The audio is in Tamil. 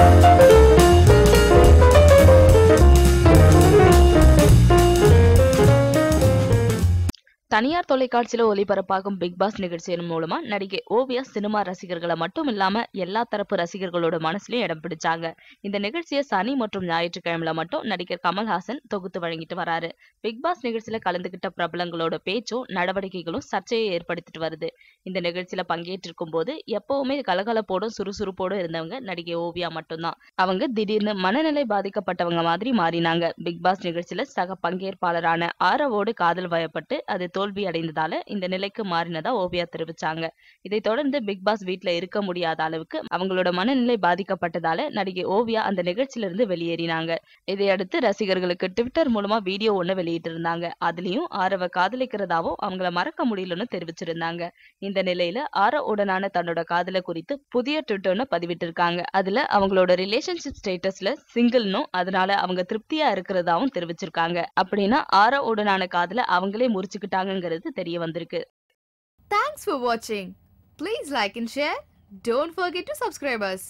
Thank தனியார் தொலைக்காட்சியில ஒளிபரப்பாகும் பிக் பாஸ் நிகழ்ச்சியின் மூலமா நடிகை ஓவியா சினிமா ரசிகர்களை மட்டும் இல்லாம எல்லா தரப்பு ரசிகர்களோட மனசுலயும் இடம் பிடிச்சாங்க. இந்த நிகழ்ச்சியை சனி மற்றும் ஞாயிற்றுக்கிழமையில மட்டும் நடிகர் கமல்ஹாசன் தொகுத்து வழங்கிட்டு வராரு. பிக் பாஸ் நிகழ்ச்சியில கலந்துகிட்ட பிரபலங்களோட பேச்சும் நடவடிக்கைகளும் சர்ச்சையை ஏற்படுத்திட்டு வருது. இந்த நிகழ்ச்சியில பங்கேற்றிருக்கும் போது எப்பவுமே கலகலப்போடும் சுறுசுறுப்போடும் இருந்தவங்க நடிகை ஓவியா மட்டும்தான். அவங்க திடீர்னு மனநிலை பாதிக்கப்பட்டவங்க மாதிரி மாறினாங்க. பிக் பாஸ் நிகழ்ச்சியில சக பங்கேற்பாளரான ஆரவோடு காதல் வயப்பட்டு அது தோல்வி அடைந்ததால இந்த நிலைக்கு மாறினதா ஓவியா தெரிவிச்சாங்க. இதை தொடர்ந்து பிக் பாஸ் வீட்டுல இருக்க முடியாத அளவுக்கு அவங்களோட மனநிலை பாதிக்கப்பட்டதால நடிகை ஓவியா அந்த நிகழ்ச்சியிலிருந்து வெளியேறினாங்க. இதையடுத்து ரசிகர்களுக்கு ட்விட்டர் மூலமா வீடியோ ஒண்ணு வெளியிட்டு இருந்தாங்க அதுலயும் ஆரவ காதலிக்கிறதாவும் அவங்கள மறக்க முடியலன்னு தெரிவிச்சிருந்தாங்க. இந்த நிலையில ஆர உடனான தன்னோட காதலை குறித்து புதிய ட்விட்டர்னு பதிவிட்டிருக்காங்க. அதுல அவங்களோட ரிலேஷன்ஷிப் ஸ்டேட்டஸ்ல சிங்கிள்னும் அதனால அவங்க திருப்தியா இருக்கிறதாவும் தெரிவிச்சிருக்காங்க. அப்படின்னா ஆர உடனான காதலை அவங்களே முறிச்சுக்கிட்டாங்க இருக்காங்கங்கிறது தெரிய வந்திருக்கு தேங்க்ஸ் ஃபார் வாட்சிங் please like and share don't forget to subscribers